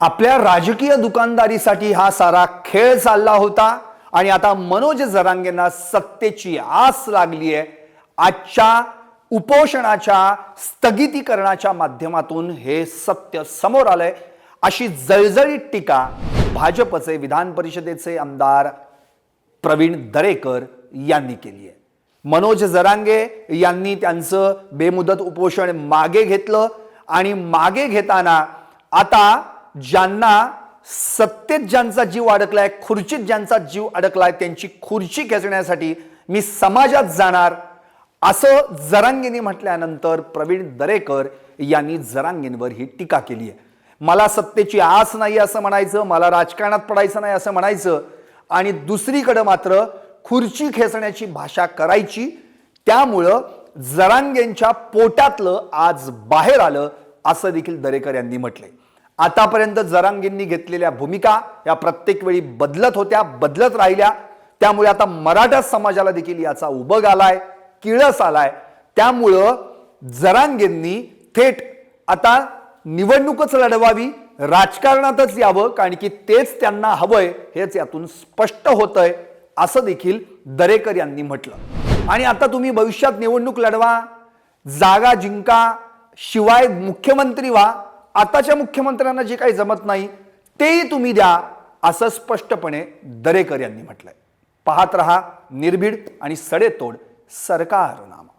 आपल्या राजकीय दुकानदारीसाठी हा सारा खेळ चालला होता आणि आता मनोज जरांगेंना सत्तेची आस लागली आहे. आजच्या उपोषणाच्या स्थगितीकरणाच्या माध्यमातून हे सत्य समोर आलंय. अशी जळजळीत टीका भाजपचे विधान परिषदेचे आमदार प्रवीण दरेकर यांनी केली आहे. मनोज जरांगे यांनी त्यांचं बेमुदत उपोषण मागे घेतलं आणि मागे घेताना आता ज्यांना सत्तेत ज्यांचा जीव अडकलाय खुर्चीत ज्यांचा जीव अडकलाय त्यांची खुर्ची खेचण्यासाठी मी समाजात जाणार. असं जरांगेंनी म्हटल्यानंतर प्रवीण दरेकर यांनी जरांगेंवर ही टीका केली आहे. मला सत्तेची आस नाही असं म्हणायचं मला राजकारणात पडायचं नाही असं म्हणायचं आणि दुसरीकडं मात्र खुर्ची खेचण्याची भाषा करायची. त्यामुळं जरांगेंच्या पोटातलं आज बाहेर आलं असं देखील दरेकर यांनी म्हटलंय. आतापर्यंत जरांगेंनी घेतलेल्या भूमिका या प्रत्येक वेळी बदलत होत्या बदलत राहिल्या. त्यामुळे आता मराठा समाजाला देखील याचा उबग आलाय किळस आलाय. त्यामुळं जरांगेंनी थेट आता निवडणूकच लढवावी राजकारणातच यावं कारण की तेच त्यांना हवंय हेच यातून स्पष्ट होतंय असं देखील दरेकर यांनी म्हटलं. आणि आता तुम्ही भविष्यात निवडणूक लढवा जागा जिंका शिवाय मुख्यमंत्री व्हा आताच्या मुख्यमंत्र्यांना जे काही जमत नाही तेही तुम्ही द्या असं स्पष्टपणे दरेकर यांनी म्हटलंय. पाहत रहा निर्भीड आणि सडेतोड सरकारनामा